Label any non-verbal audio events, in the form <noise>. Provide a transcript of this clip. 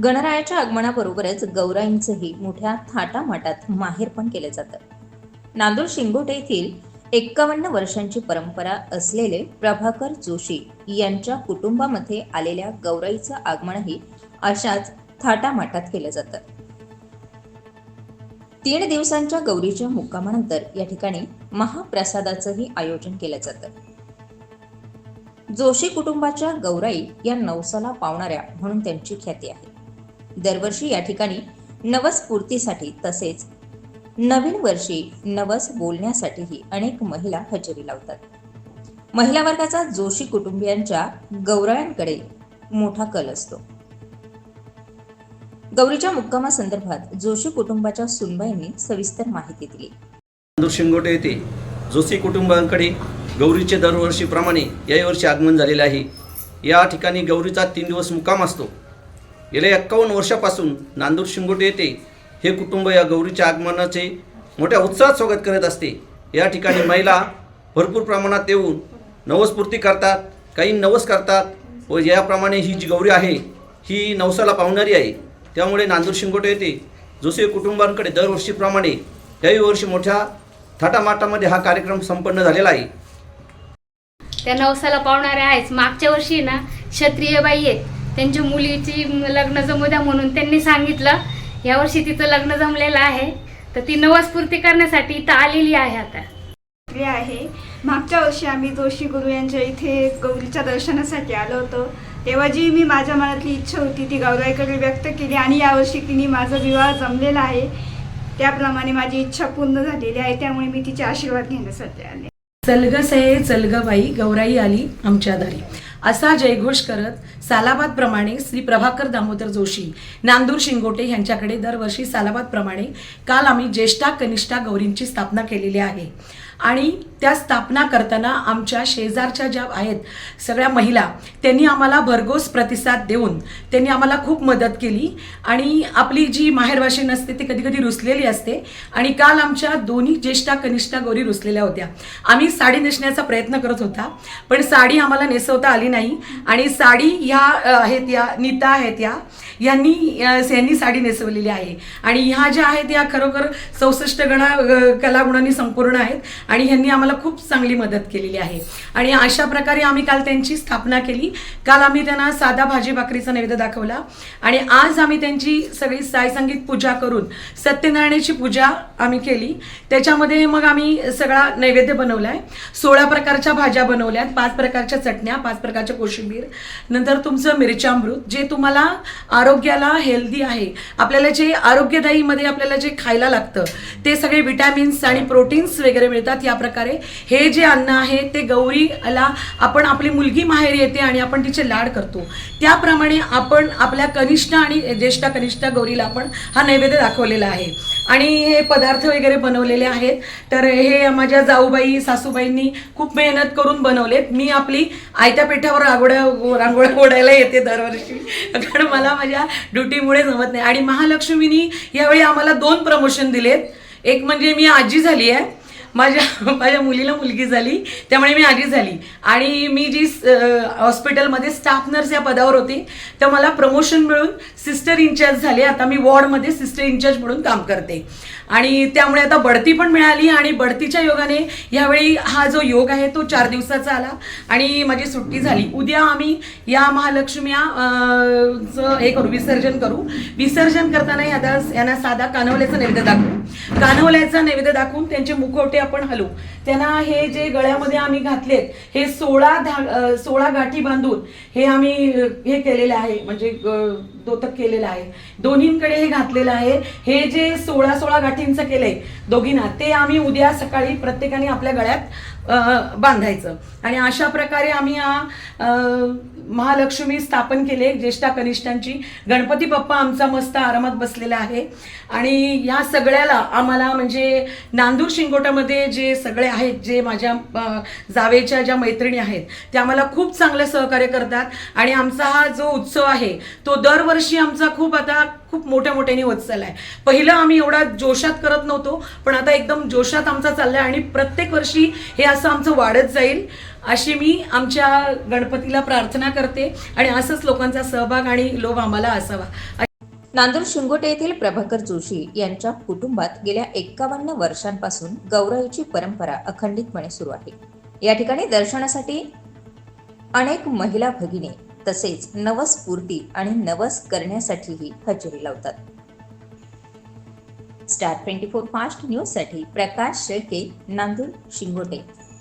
गणरायाच्या आगमनाबरोबरच गौराईंचंही मोठ्या थाटामाटात माहेर पण केलं जातं. नांदूर शिंगोटे येथील एक्कावन्न वर्षांची परंपरा असलेले प्रभाकर जोशी यांच्या कुटुंबामध्ये आलेल्या गौराईचं आगमनही अशाच थाटामाटात केलं जातं. तीन दिवसांच्या गौरीच्या मुक्कामानंतर या ठिकाणी महाप्रसादाचंही आयोजन केलं जातं. जोशी कुटुंबाच्या गौराई या नवसाला पावणाऱ्या म्हणून त्यांची ख्याती आहे. दरवर्षी या ठिकाणी नवस्फूर्तीसाठी तसेच नवीन वर्षी नवस बोलण्यासाठीही अनेक महिला हजेरी लावतात. महिला वर्गाचा जोशी कुटुंबियांच्या गौराळ्यांकडे मोठा कल असतो. गौरीच्या मुक्कामासंदर्भात जोशी कुटुंबाच्या सुनबाईंनी सविस्तर माहिती दिली. नांदूर शिंगोटे येथे जोशी कुटुंबांकडे गौरीचे दरवर्षीप्रमाणे याही वर्षी आगमन झालेले आहे. या ठिकाणी गौरीचा तीन दिवस मुक्काम असतो. गेल्या एक्कावन्न वर्षापासून नांदूर शिंगोटे येथे हे कुटुंब या गौरीच्या आगमनाचे मोठ्या उत्साहात स्वागत करत असते. या ठिकाणी महिला भरपूर प्रमाणात येऊन नवस्फूर्ती करतात काही नवस करतात व याप्रमाणे ही जी गौरी आहे ही नवसाला पावणारी आहे. त्यामुळे नांदूर शिंगोटे येथे जोशी कुटुंबांकडे दरवर्षीप्रमाणे याही वर्षी मोठ्या थाटामाटामध्ये हा कार्यक्रम संपन्न झालेला आहे. त्या नवसाला पावणाऱ्या आहेच. मागच्या वर्षी ना क्षत्रिय बाई आहेत. त्यांच्या मुलीची लग्न जमू द्या म्हणून त्यांनी सांगितलं. यावर्षी तिचं लग्न जमलेलं आहे. तर ती नवस्फूर्ती करण्यासाठी इथं आलेली आहे आता. आहे. मागच्या वर्षी आम्ही जोशी गुरु यांच्या इथे गौरीच्या दर्शनासाठी आलो होतो. तेव्हा जी मी माझ्या मनातली इच्छा होती ती गौराईकडे व्यक्त केली आणि यावर्षी तिने माझा विवाह जमलेला आहे. त्याप्रमाणे माझी इच्छा पूर्ण झालेली आहे. त्यामुळे मी तिचे आशीर्वाद घेण्यासाठी आले. चलग सये चलग बाई गौराई आली आमच्या दारी. असा जयघोष करत सालाबादप्रमाणे श्री प्रभाकर दामोदर जोशी नांदूर शिंगोटे यांच्याकडे दरवर्षी सालाबादप्रमाणे काल आम्ही ज्येष्ठा कनिष्ठा गौरींची स्थापना केलेली आहे. आणि त्या स्थापना करताना आमच्या शेजारच्या ज्या आहेत सगळ्या महिला त्यांनी आम्हाला भरघोस प्रतिसाद देऊन त्यांनी आम्हाला खूप मदत केली. आणि आपली जी माहेरवाशी नसते ती कधी कधी रुसलेली असते. आणि काल आमच्या दोन्ही ज्येष्ठा कनिष्ठा गौरी रुसलेल्या होत्या. आम्ही साडी नेसण्याचा प्रयत्न करत होता पण साडी आम्हाला नेसवता आली नाही. आणि साडी ह्या आहेत या नीता आहेत या यांनी यांनी साडी नेसवलेली आहे. आणि ह्या ज्या आहेत या खरोखर चौसष्ट गणा कलागुणांनी संपूर्ण आहेत. आणि ह्यांनी आम्हाला खूप चांगली मदत केलेली आहे. आणि अशा प्रकारे आम्ही काल त्यांची स्थापना केली. काल आम्ही त्यांना साधा भाजी भाकरीचा नैवेद्य दाखवला. आणि आज आम्ही त्यांची सगळी साय संगीत पूजा करून सत्यनारायणाची पूजा आम्ही केली. त्याच्यामध्ये मग आम्ही सगळा नैवेद्य बनवला आहे सोळा प्रकारच्या भाज्या बनवल्यात. पाच प्रकारच्या चटण्या पाच प्रकारच्या कोशिंबीर. नंतर तुमचं मिरच्यामृत जे तुम्हाला आरोग्याला हेल्दी आहे. आपल्याला जे आरोग्यदायीमध्ये आपल्याला जे खायला लागतं ते सगळे विटॅमिन्स आणि प्रोटीन्स वगैरे मिळतात. या प्रकारे. हे जे अन्न आहे ते गौरीला आपण आपली मुलगी माहेर येते आणि आपण तिचे लाड करतो. त्याप्रमाणे आपण आपल्या कनिष्ठ आणि ज्येष्ठ कनिष्ठ गौरीला आपण हा नैवेद्य दाखवलेला आहे. आणि हे पदार्थ वगैरे बनवलेले आहेत. तर हे माझ्या जाऊबाई सासूबाईंनी खूप मेहनत करून बनवलेत. मी आपली आयत्या पेठावर रांगोळ्या रांगोळ्या ओढायला येते दरवर्षी. कारण मला माझ्या ड्युटीमुळे जमत नाही. आणि महालक्ष्मीनी यावेळी आम्हाला दोन प्रमोशन दिलेत. एक म्हणजे मी आजी झाली आहे. माझ्या <laughs> माझ्या मुलीला मुलगी झाली त्यामुळे मी आजी झाली. आणि मी जी हॉस्पिटलमध्ये स्टाफ नर्स या पदावर होते तर मला प्रमोशन मिळून सिस्टर इंचार्ज झाले. आता मी वॉर्डमध्ये सिस्टर इंचार्ज म्हणून काम करते. आणि त्यामुळे आता बढती पण मिळाली आणि बढतीच्या योगाने यावेळी हा जो योग आहे तो चार दिवसाचा आला आणि माझी सुट्टी झाली. उद्या आम्ही या महालक्ष्म्या चं हे करू विसर्जन करू. विसर्जन करताना यादा यांना साधा कानवल्याचा नैवेद्य दाखवू. कानवल्याचा नैवेद्य दाखवून त्यांचे मुखवटे आपण हलवू त्यांना हे जे गळ्यामध्ये आम्ही घातलेत हे सोळा धा सोळा गाठी बांधून हे आम्ही हे केलेलं आहे. म्हणजे दोतक केलेलं आहे. दोन्हींकडे हे घातलेलं आहे. हे जे सोळा सोळा गाठींचं केलंय दोघींना ते आम्ही उद्या सकाळी प्रत्येकाने आपल्या गळ्यात बांधायचं. आणि अशा प्रकारे आम्ही हा महालक्ष्मी स्थापन केले ज्येष्ठा कनिष्ठांची. गणपती बाप्पा आमचा मस्त आरामात बसलेला आहे. आणि या सगळ्याला आम्हाला म्हणजे नांदूर शिंगोटामध्ये जे सगळे आहेत जे माझ्या जावेच्या ज्या मैत्रिणी आहेत त्या आम्हाला खूप चांगलं सहकार्य करतात. आणि आमचा हा जो उत्सव आहे तो दरवर्षी वर्षी आमचा खूप आता खूप मोठ्या मोठ्याने होत चालला आहे. पहिलं आम्ही एवढा जोशात करत नव्हतो पण आता एकदम जोशात आमचा चाललाय आणि प्रत्येक वर्षी हे असं आमचं वाढत जाईल अशी मी आमच्या गणपतीला प्रार्थना करते आणि असंच लोकांचा सहभाग आणि लोभ आम्हाला असावा. नांदूर शिंगोटे येथील प्रभाकर जोशी यांच्या कुटुंबात गेल्या एक्कावन्न वर्षांपासून गौराईची परंपरा अखंडितपणे सुरू आहे. या ठिकाणी दर्शनासाठी अनेक महिला भगिनी तसेच नवस्फूर्ती आणि नवस करण्यासाठीही हजेरी लावतात. स्टार ट्वेंटी फोर फास्ट न्यूजसाठी प्रकाश शेळके नांदूर शिंगोटे.